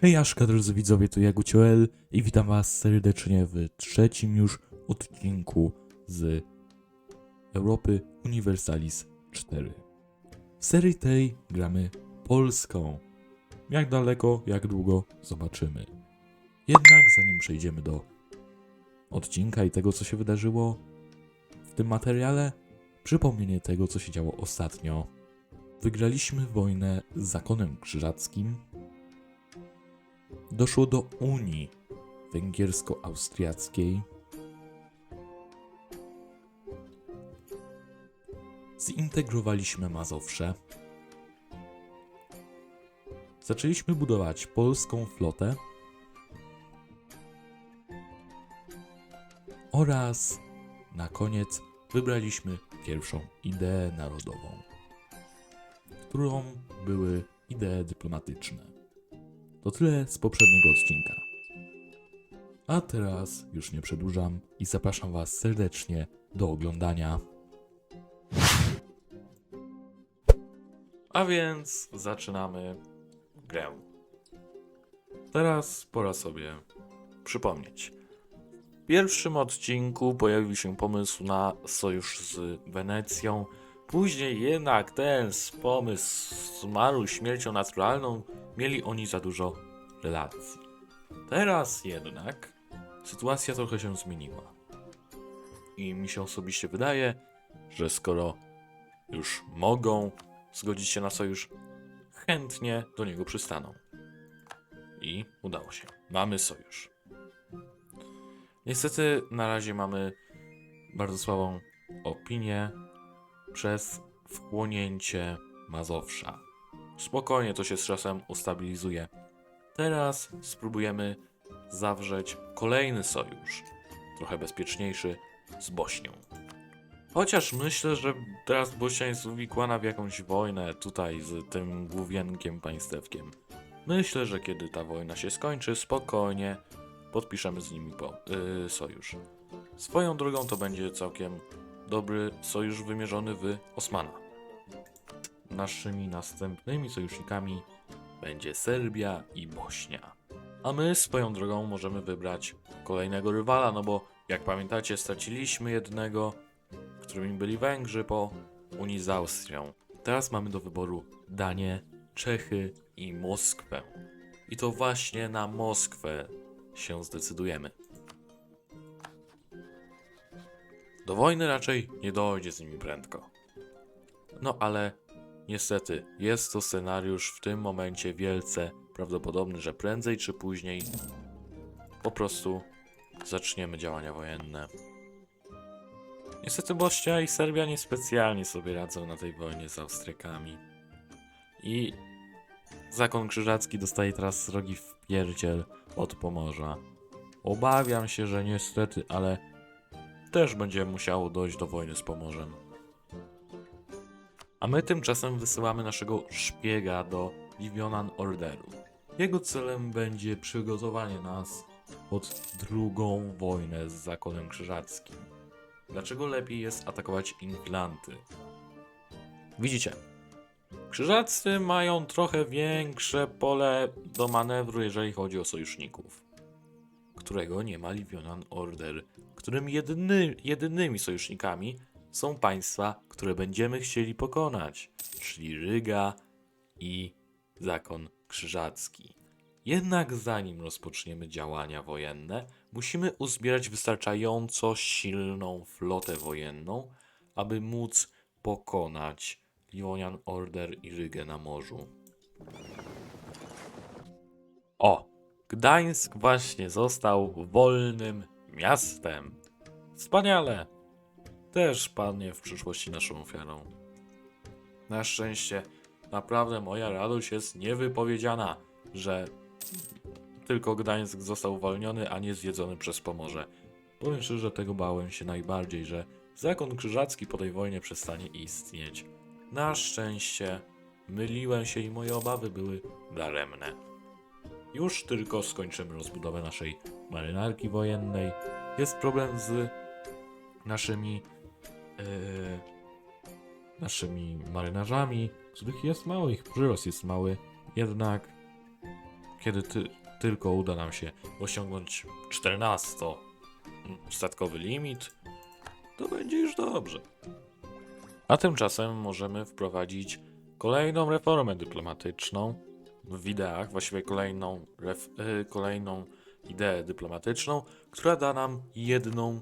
Hejaszka drodzy widzowie, to Jagucioel i witam was serdecznie w trzecim już odcinku z Europy Universalis 4. W serii tej gramy Polską. Jak daleko, jak długo, zobaczymy. Jednak zanim przejdziemy do odcinka i tego, co się wydarzyło w tym materiale, przypomnienie tego, co się działo ostatnio. Wygraliśmy wojnę z zakonem krzyżackim, doszło do Unii Węgiersko-Austriackiej. Zintegrowaliśmy Mazowsze. Zaczęliśmy budować polską flotę oraz na koniec wybraliśmy pierwszą ideę narodową, którą były idee dyplomatyczne. To tyle z poprzedniego odcinka. A teraz już nie przedłużam i zapraszam Was serdecznie do oglądania. A więc zaczynamy grę. Teraz pora sobie przypomnieć. W pierwszym odcinku pojawił się pomysł na sojusz z Wenecją. Później jednak ten pomysł zmarł śmiercią naturalną. Mieli oni za dużo relacji. Teraz jednak sytuacja trochę się zmieniła. I mi się osobiście wydaje, że skoro już mogą zgodzić się na sojusz, chętnie do niego przystaną. I udało się. Mamy sojusz. Niestety na razie mamy bardzo słabą opinię przez wchłonięcie Mazowsza. Spokojnie to się z czasem ustabilizuje. Teraz spróbujemy zawrzeć kolejny sojusz, trochę bezpieczniejszy, z Bośnią. Chociaż myślę, że teraz Bośnia jest uwikłana w jakąś wojnę tutaj z tym główienkiem państewkiem. Myślę, że kiedy ta wojna się skończy, spokojnie podpiszemy z nimi po, yy, sojusz. Swoją drogą to będzie całkiem dobry sojusz wymierzony w Osmana. Naszymi następnymi sojusznikami będzie Serbia i Bośnia. A my swoją drogą możemy wybrać kolejnego rywala, no bo jak pamiętacie, straciliśmy jednego, którymi byli Węgrzy po Unii z Austrią. Teraz mamy do wyboru Danię, Czechy i Moskwę. I to właśnie na Moskwę się zdecydujemy. Do wojny raczej nie dojdzie z nimi prędko. No ale niestety jest to scenariusz w tym momencie wielce prawdopodobny, że prędzej czy później po prostu zaczniemy działania wojenne. Niestety Bośnia i Serbia niespecjalnie sobie radzą na tej wojnie z Austrykami. I zakon krzyżacki dostaje teraz rogi w od Pomorza. Obawiam się, że niestety, ale też będzie musiało dojść do wojny z Pomorzem. A my tymczasem wysyłamy naszego szpiega do Livionan Orderu. Jego celem będzie przygotowanie nas pod drugą wojnę z zakonem krzyżackim. Dlaczego lepiej jest atakować Inglanty? Widzicie, krzyżacy mają trochę większe pole do manewru, jeżeli chodzi o sojuszników, którego nie ma Livionan Order, którym jedyny, jedynymi sojusznikami są państwa, które będziemy chcieli pokonać, czyli Ryga i Zakon Krzyżacki. Jednak zanim rozpoczniemy działania wojenne, musimy uzbierać wystarczająco silną flotę wojenną, aby móc pokonać Livonian Order i Rygę na morzu. O! Gdańsk właśnie został wolnym miastem. Wspaniale! Też padnie w przyszłości naszą ofiarą. Na szczęście, naprawdę moja radość jest niewypowiedziana, że tylko Gdańsk został uwolniony, a nie zjedzony przez Pomorze. Powiem szczerze, że tego bałem się najbardziej, że zakon krzyżacki po tej wojnie przestanie istnieć. Na szczęście myliłem się i moje obawy były daremne. Już tylko skończymy rozbudowę naszej marynarki wojennej. Jest problem z naszymi naszymi marynarzami, których jest mało, ich przyrost jest mały, jednak kiedy ty, tylko uda nam się osiągnąć 14-statkowy limit, to będzie już dobrze. A tymczasem możemy wprowadzić kolejną reformę dyplomatyczną w ideach, właściwie kolejną, ref, y, kolejną ideę dyplomatyczną, która da nam jedną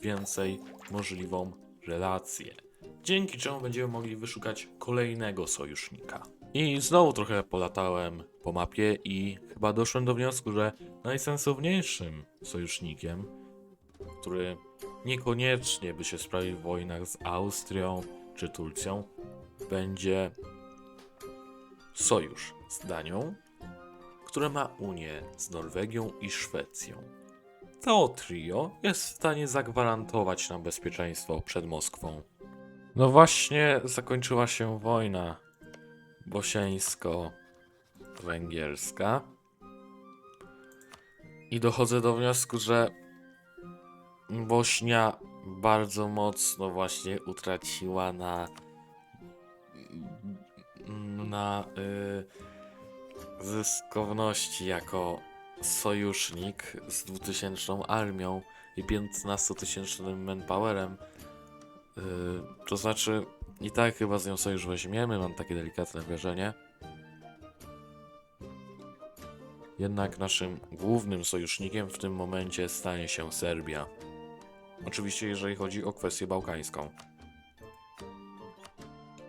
więcej możliwą relację. Dzięki czemu będziemy mogli wyszukać kolejnego sojusznika. I znowu trochę polatałem po mapie i chyba doszłem do wniosku, że najsensowniejszym sojusznikiem, który niekoniecznie by się sprawił w wojnach z Austrią czy Turcją, będzie sojusz z Danią, które ma Unię z Norwegią i Szwecją. To trio jest w stanie zagwarantować nam bezpieczeństwo przed Moskwą. No właśnie zakończyła się wojna bosieńsko-węgierska i dochodzę do wniosku, że Bośnia bardzo mocno właśnie utraciła na na y, zyskowności jako sojusznik z 2000 armią i 15-tysięcznym manpowerem. Y, to znaczy, i tak chyba z nią sojusz weźmiemy, mam takie delikatne wrażenie. Jednak naszym głównym sojusznikiem w tym momencie stanie się Serbia. Oczywiście, jeżeli chodzi o kwestię bałkańską.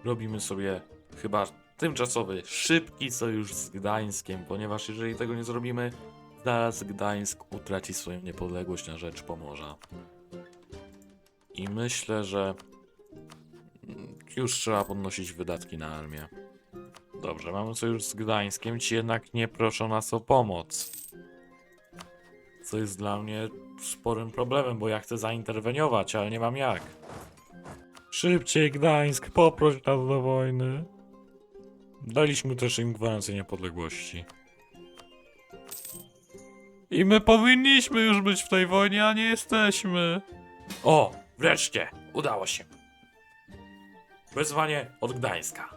Robimy sobie chyba tymczasowy, szybki sojusz z Gdańskiem, ponieważ jeżeli tego nie zrobimy, zaraz Gdańsk utraci swoją niepodległość na rzecz Pomorza. I myślę, że już trzeba podnosić wydatki na armię. Dobrze, mamy sojusz z Gdańskiem, ci jednak nie proszą nas o pomoc. Co jest dla mnie sporym problemem, bo ja chcę zainterweniować, ale nie mam jak. Szybciej, Gdańsk, poproś nas do wojny. Daliśmy też im gwarancję niepodległości. I my powinniśmy już być w tej wojnie, a nie jesteśmy. O, wreszcie, udało się. Wezwanie od Gdańska.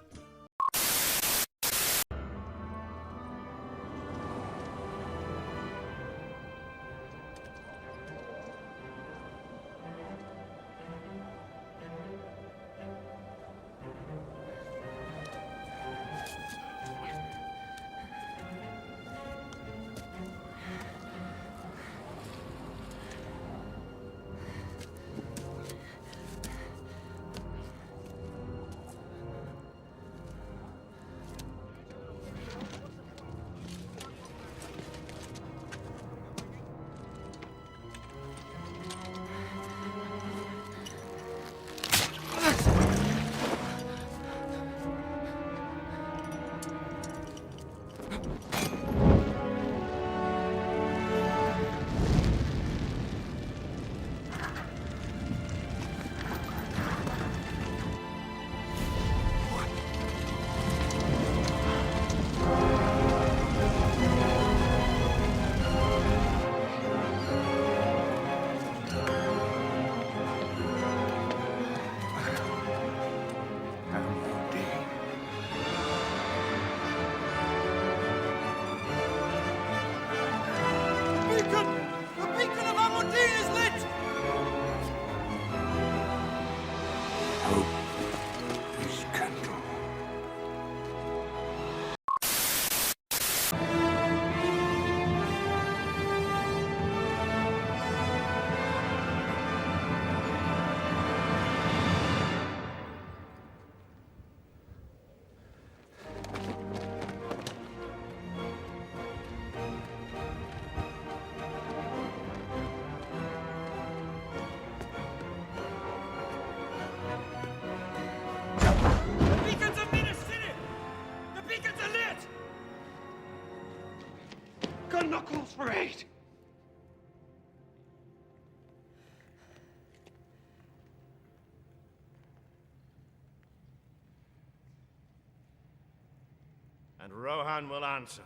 And Rohan will answer.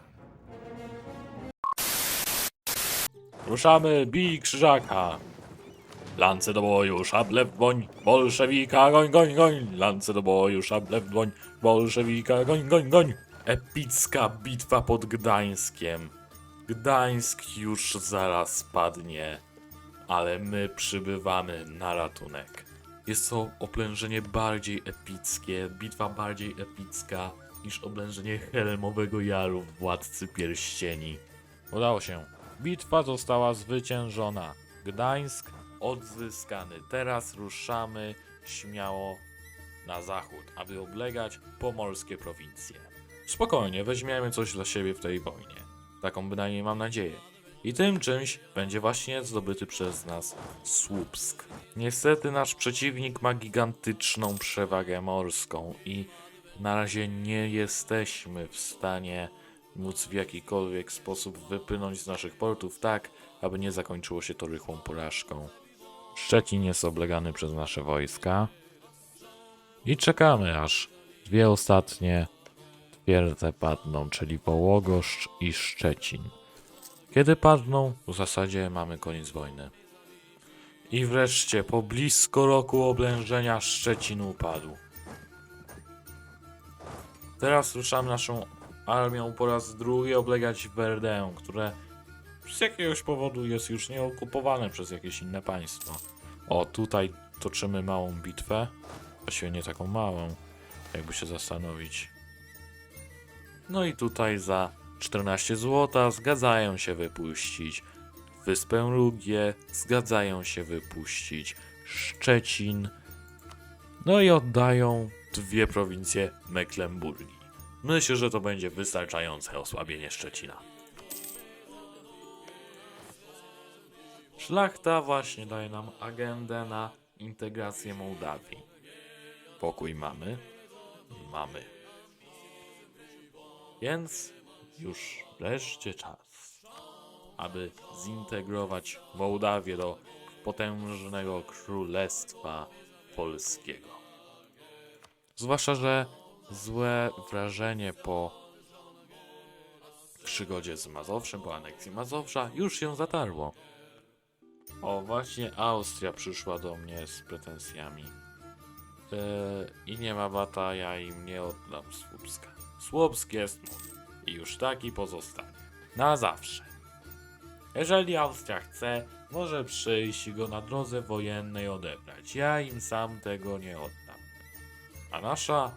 Ruszamy, bij krzyżaka. Lance do boju, szable w dłoń, bolszewika, goń, goń, goń. Lance do boju, szable w dłoń, bolszewika, goń, goń, goń. Epicka bitwa pod Gdańskiem. Gdańsk już zaraz padnie, ale my przybywamy na ratunek. Jest to oblężenie bardziej epickie, bitwa bardziej epicka niż oblężenie Helmowego Jaru Władcy Pierścieni. Udało się. Bitwa została zwyciężona. Gdańsk odzyskany. Teraz ruszamy śmiało na zachód, aby oblegać pomorskie prowincje. Spokojnie, weźmiemy coś dla siebie w tej wojnie. Taką bynajmniej mam nadzieję. I tym czymś będzie właśnie zdobyty przez nas Słupsk. Niestety nasz przeciwnik ma gigantyczną przewagę morską i na razie nie jesteśmy w stanie móc w jakikolwiek sposób wypłynąć z naszych portów tak, aby nie zakończyło się to rychłą porażką. Szczecin jest oblegany przez nasze wojska i czekamy aż dwie ostatnie twierdze padną, czyli Wołogoszcz i Szczecin. Kiedy padną, w zasadzie mamy koniec wojny. I wreszcie, po blisko roku oblężenia, Szczecin upadł. Teraz ruszamy naszą armią po raz drugi oblegać Werdę, które z jakiegoś powodu jest już nieokupowane przez jakieś inne państwo. O, tutaj toczymy małą bitwę. Właściwie nie taką małą, jakby się zastanowić. No i tutaj za 14 zł zgadzają się wypuścić Wyspę Rugię, zgadzają się wypuścić Szczecin, no i oddają dwie prowincje Mecklenburgii. Myślę, że to będzie wystarczające osłabienie Szczecina. Szlachta właśnie daje nam agendę na integrację Mołdawii. Pokój mamy? Mamy. Więc już wreszcie czas, aby zintegrować Mołdawię do potężnego królestwa polskiego. Zwłaszcza, że złe wrażenie po przygodzie z Mazowszem, po aneksji Mazowsza już się zatarło. O, właśnie Austria przyszła do mnie z pretensjami. Eee, I nie ma bata, ja im nie oddam Słupska. Słupsk jest mój i już taki pozostanie. Na zawsze. Jeżeli Austria chce, może przyjść i go na drodze wojennej odebrać. Ja im sam tego nie oddam. A nasza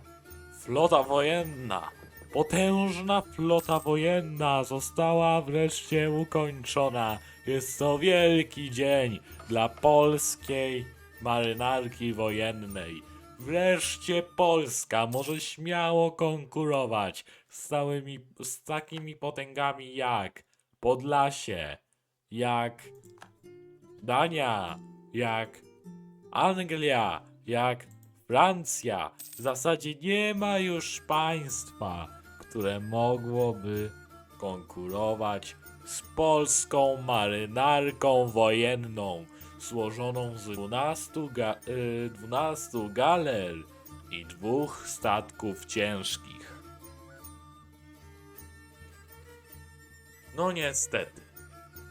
flota wojenna, potężna flota wojenna została wreszcie ukończona. Jest to wielki dzień dla polskiej marynarki wojennej. Wreszcie Polska może śmiało konkurować z, całymi, z takimi potęgami jak Podlasie, jak Dania, jak Anglia, jak Francja. W zasadzie nie ma już państwa, które mogłoby konkurować z polską marynarką wojenną złożoną z 12, ga, y, 12 galer i dwóch statków ciężkich. No niestety,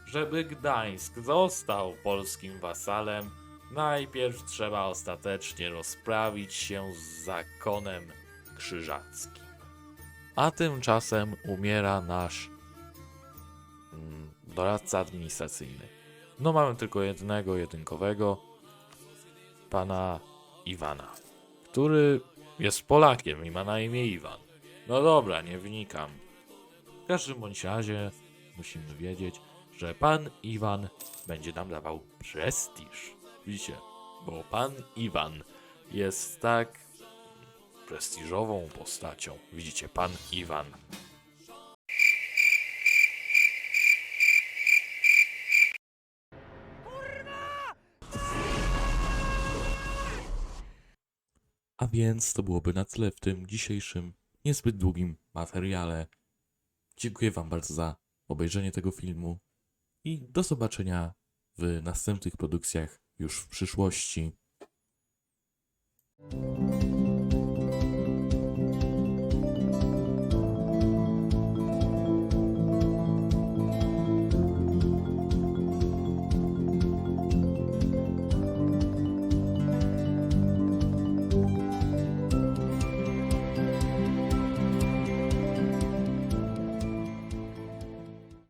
żeby Gdańsk został polskim wasalem, najpierw trzeba ostatecznie rozprawić się z zakonem krzyżackim. A tymczasem umiera nasz mm, doradca administracyjny. No mamy tylko jednego, jedynkowego, pana Iwana, który jest Polakiem i ma na imię Iwan. No dobra, nie wnikam. W każdym bądź razie musimy wiedzieć, że pan Iwan będzie nam dawał prestiż. Widzicie, bo pan Iwan jest tak prestiżową postacią. Widzicie, pan Iwan. A więc to byłoby na tyle w tym dzisiejszym, niezbyt długim materiale. Dziękuję Wam bardzo za obejrzenie tego filmu i do zobaczenia w następnych produkcjach już w przyszłości.